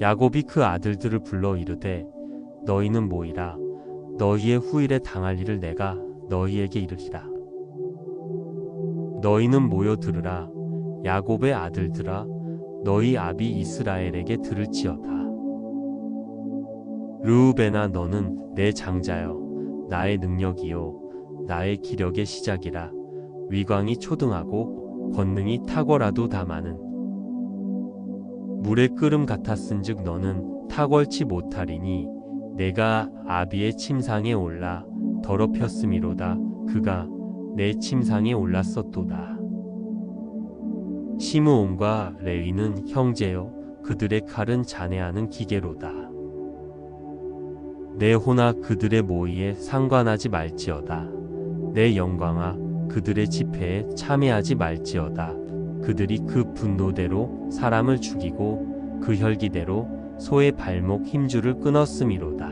야곱이 그 아들들을 불러 이르되 너희는 모이라. 너희의 후일에 당할 일을 내가 너희에게 이르리라. 너희는 모여 들으라. 야곱의 아들들아 너희 아비 이스라엘에게 들을지어다. 르우베나 너는 내 장자여. 나의 능력이요. 나의 기력의 시작이라. 위광이 초등하고 권능이 탁월하도 다 많은 물의 끓음 같았은즉 너는 탁월치 못하리니 내가 아비의 침상에 올라 더럽혔음이로다. 그가 내 침상에 올랐었도다. 시므온과 레위는 형제요 그들의 칼은 잔해하는 기계로다. 내 호나 그들의 모의에 상관하지 말지어다. 내 영광아 그들의 집회에 참여하지 말지어다 그들이 그 분노대로 사람을 죽이고 그 혈기대로 소의 발목 힘줄을 끊었음이로다.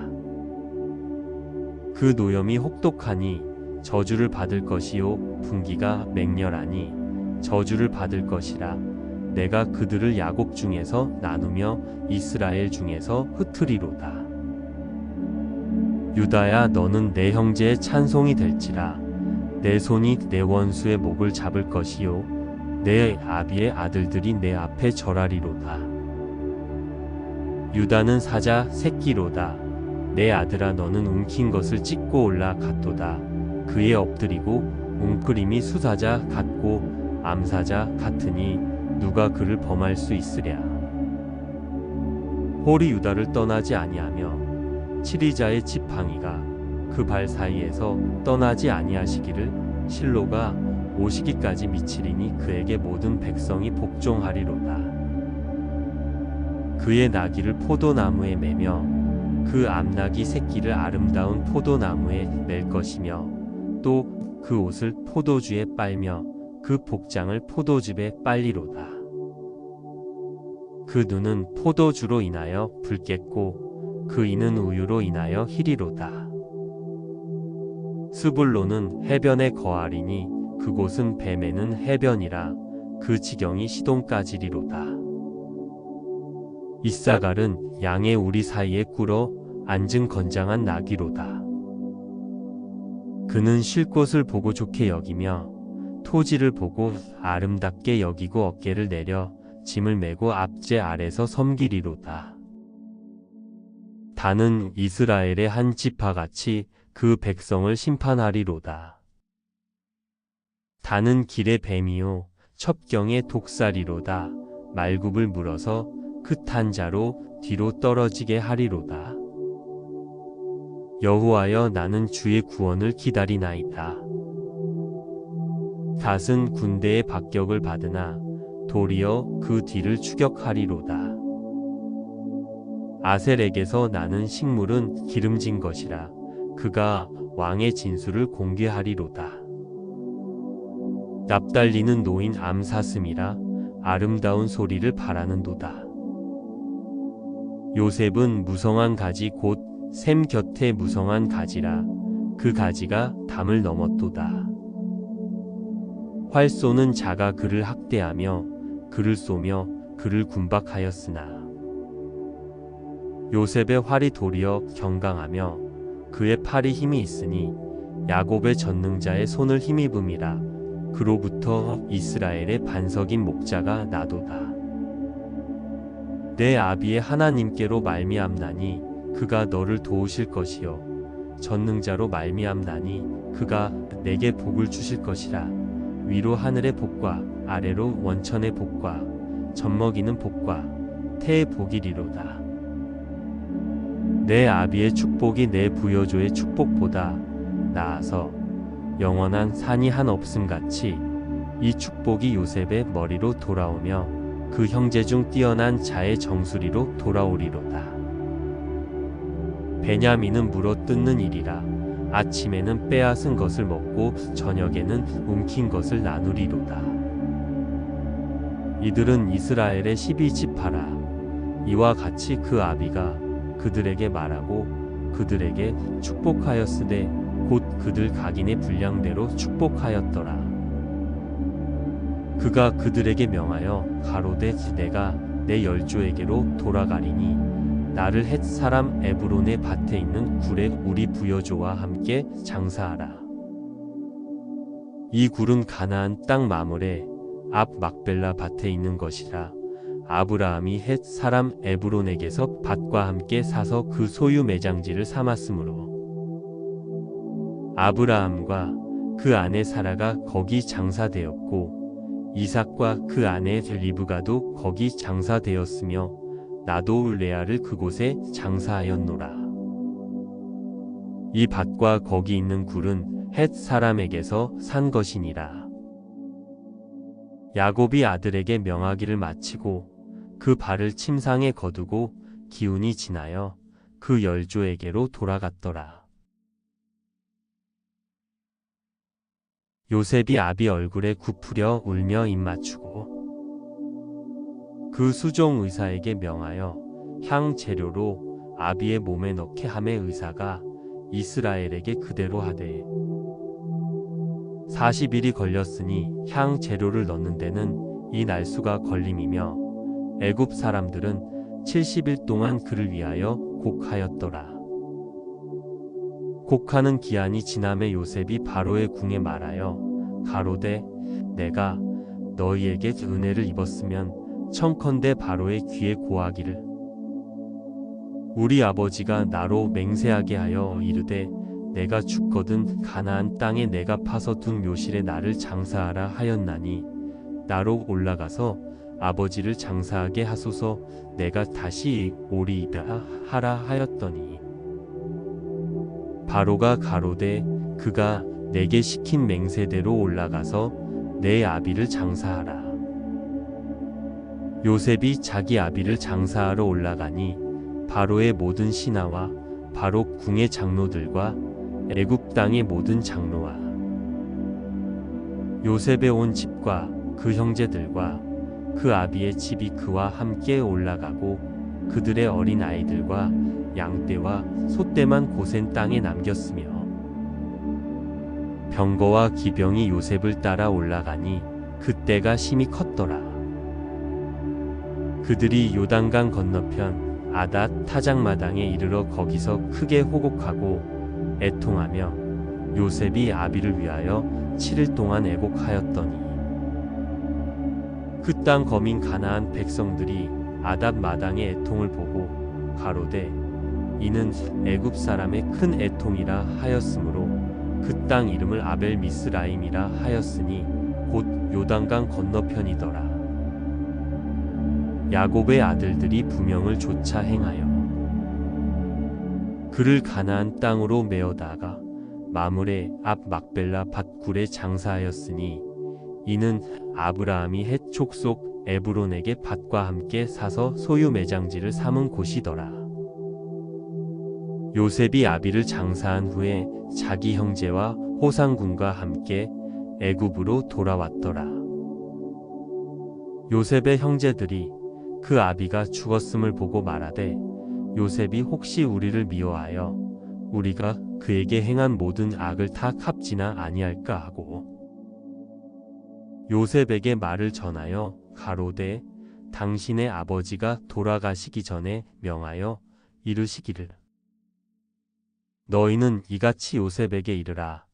그 노염이 혹독하니 저주를 받을 것이요 분기가 맹렬하니 저주를 받을 것이라 내가 그들을 야곱 중에서 나누며 이스라엘 중에서 흩으리로다. 유다야 너는 내 형제의 찬송이 될지라 내 손이 내 원수의 목을 잡을 것이요 내 아비의 아들들이 내 앞에 절하리로다. 유다는 사자 새끼로다. 내 아들아 너는 움킨 것을 찢고 올라갔도다. 그에 엎드리고 웅크림이 수사자 같고 암사자 같으니 누가 그를 범할 수 있으랴. 홀이 유다를 떠나지 아니하며 치리자의 지팡이가 그 발 사이에서 떠나지 아니하시기를 실로가 오시기까지 미치리니 그에게 모든 백성이 복종하리로다. 그의 나귀를 포도나무에 매며 그 암나귀 새끼를 아름다운 포도나무에 맬 것이며 또 그 옷을 포도주에 빨며 그 복장을 포도즙에 빨리로다. 그 눈은 포도주로 인하여 붉겠고 그 이는 우유로 인하여 희리로다. 스불로는 해변에 거하리니 그곳은 뱀에는 해변이라 그 지경이 시동까지리로다. 이사갈은 양의 우리 사이에 꿇어 앉은 건장한 나귀로다. 그는 쉴 곳을 보고 좋게 여기며 토지를 보고 아름답게 여기고 어깨를 내려 짐을 메고 앞제 아래서 섬기리로다. 다는 이스라엘의 한 지파 같이 그 백성을 심판하리로다. 다는 길의 뱀이요 첩경의 독살이로다. 말굽을 물어서 그 탄 자로 뒤로 떨어지게 하리로다. 여호와여 나는 주의 구원을 기다리나이다. 갓은 군대의 박격을 받으나 도리어 그 뒤를 추격하리로다. 아셀에게서 나는 식물은 기름진 것이라 그가 왕의 진수를 공개하리로다. 납달리는 노인 암사슴이라 아름다운 소리를 바라는도다. 요셉은 무성한 가지 곧 샘 곁에 무성한 가지라 그 가지가 담을 넘었도다. 활 쏘는 자가 그를 학대하며 그를 쏘며 그를 군박하였으나 요셉의 활이 도리어 경강하며 그의 팔이 힘이 있으니 야곱의 전능자의 손을 힘입음이라 그로부터 이스라엘의 반석인 목자가 나도다. 내 아비의 하나님께로 말미암나니 그가 너를 도우실 것이요 전능자로 말미암나니 그가 내게 복을 주실 것이라 위로 하늘의 복과 아래로 원천의 복과 젖먹이는 복과 태의 복이리로다. 내 아비의 축복이 내 부여조의 축복보다 나아서 영원한 산이 한 없음 같이 이 축복이 요셉의 머리로 돌아오며 그 형제 중 뛰어난 자의 정수리로 돌아오리로다. 베냐민은 물어 뜯는 일이라 아침에는 빼앗은 것을 먹고 저녁에는 움킨 것을 나누리로다. 이들은 이스라엘의 12지파라. 이와 같이 그 아비가 그들에게 말하고 그들에게 축복하였으되 곧 그들 각인의 분량대로 축복하였더라. 그가 그들에게 명하여 가로되 내가 내 열조에게로 돌아가리니 나를 헷 사람 에브론의 밭에 있는 굴에 우리 부여조와 함께 장사하라. 이 굴은 가나안 땅 마물에 앞 막벨라 밭에 있는 것이라. 아브라함이 헷 사람 에브론에게서 밭과 함께 사서 그 소유 매장지를 삼았으므로 아브라함과 그 아내 사라가 거기 장사되었고 이삭과 그 아내 리브가도 거기 장사되었으며 나도 레아를 그곳에 장사하였노라. 이 밭과 거기 있는 굴은 헷 사람에게서 산 것이니라. 야곱이 아들에게 명하기를 마치고 그 발을 침상에 거두고 기운이 지나여 그 열조에게로 돌아갔더라. 요셉이 아비 얼굴에 굽으려 울며 입 맞추고 그 수종 의사에게 명하여 향 재료로 아비의 몸에 넣게 함에 의사가 이스라엘에게 그대로 하되 40일이 걸렸으니 향 재료를 넣는 데는 이 날수가 걸림이며 애굽 사람들은 70일 동안 그를 위하여 곡하였더라. 곡하는 기한이 지남에 요셉이 바로의 궁에 말하여 가로되 내가 너희에게 은혜를 입었으면 청컨대 바로의 귀에 고하기를. 우리 아버지가 나로 맹세하게 하여 이르되 내가 죽거든 가나안 땅에 내가 파서 둔 묘실에 나를 장사하라 하였나니 나로 올라가서 아버지를 장사하게 하소서 내가 다시 오리이다 하라 하였더니 바로가 가로되 그가 내게 시킨 맹세대로 올라가서 내 아비를 장사하라. 요셉이 자기 아비를 장사하러 올라가니 바로의 모든 신하와 바로 궁의 장로들과 애굽 땅의 모든 장로와 요셉의 온 집과 그 형제들과 그 아비의 집이 그와 함께 올라가고 그들의 어린 아이들과 양떼와 소떼만 고센 땅에 남겼으며 병거와 기병이 요셉을 따라 올라가니 그때가 심히 컸더라. 그들이 요단강 건너편 아닷 타작마당에 이르러 거기서 크게 호곡하고 애통하며 요셉이 아비를 위하여 7일 동안 애곡하였더니 그 땅 거민 가나안 백성들이 아닷 마당의 애통을 보고 가로되 이는 애굽 사람의 큰 애통이라 하였으므로 그 땅 이름을 아벨 미스라임이라 하였으니 곧 요단강 건너편이더라. 야곱의 아들들이 부명을 조차 행하여 그를 가나안 땅으로 메어다가 마물의 앞 막벨라 밭굴에 장사하였으니 이는 아브라함이 헷 촉속 에브론에게 밭과 함께 사서 소유 매장지를 삼은 곳이더라. 요셉이 아비를 장사한 후에 자기 형제와 호상군과 함께 애굽으로 돌아왔더라. 요셉의 형제들이 그 아비가 죽었음을 보고 말하되 요셉이 혹시 우리를 미워하여 우리가 그에게 행한 모든 악을 다 갚지나 아니할까 하고 요셉에게 말을 전하여 가로되 당신의 아버지가 돌아가시기 전에 명하여 이르시기를 너희는 이같이 요셉에게 이르라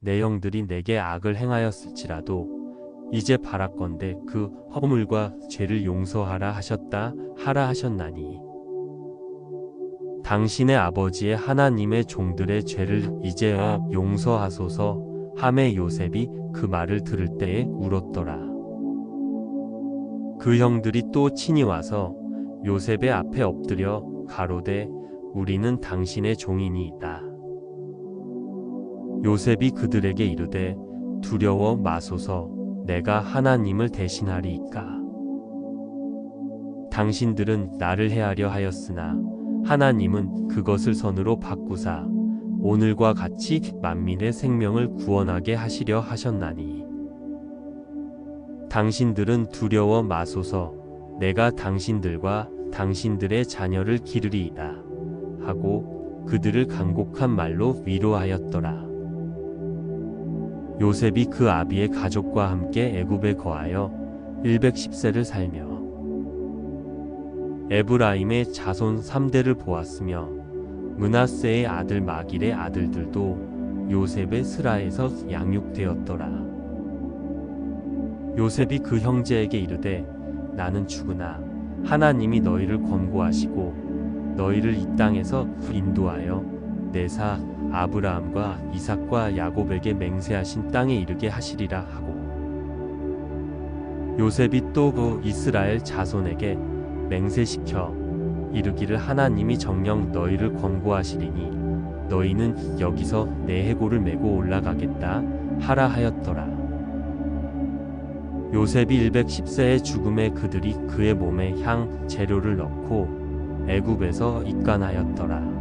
내 형들이 내게 악을 행하였을지라도 이제 바라건대 그 허물과 죄를 용서하라 하셨다 하라 하셨나니 당신의 아버지의 하나님의 종들의 죄를 이제야 용서하소서 함에 요셉이 그 말을 들을 때에 울었더라. 그 형들이 또 친히 와서 요셉의 앞에 엎드려 가로되 우리는 당신의 종이니이다. 요셉이 그들에게 이르되 두려워 마소서 내가 하나님을 대신하리이까. 당신들은 나를 해하려 하였으나 하나님은 그것을 선으로 바꾸사 오늘과 같이 만민의 생명을 구원하게 하시려 하셨나니 당신들은 두려워 마소서 내가 당신들과 당신들의 자녀를 기르리이다 하고 그들을 간곡한 말로 위로하였더라 요셉이 그 아비의 가족과 함께 애굽에 거하여 110세를 살며 에브라임의 자손 3대를 보았으며 문하세의 아들 마길의 아들들도 요셉의 스라에서 양육되었더라. 요셉이 그 형제에게 이르되 나는 죽으나 하나님이 너희를 권고하시고 너희를 이 땅에서 인도하여 내사 아브라함과 이삭과 야곱에게 맹세하신 땅에 이르게 하시리라 하고 요셉이 또 그 이스라엘 자손에게 맹세시켜 이르기를 하나님이 정령 너희를 권고하시리니 너희는 여기서 내 해골을 메고 올라가겠다 하라 하였더라. 요셉이 110세의 죽음에 그들이 그의 몸에 향 재료를 넣고 애굽에서 입간하였더라.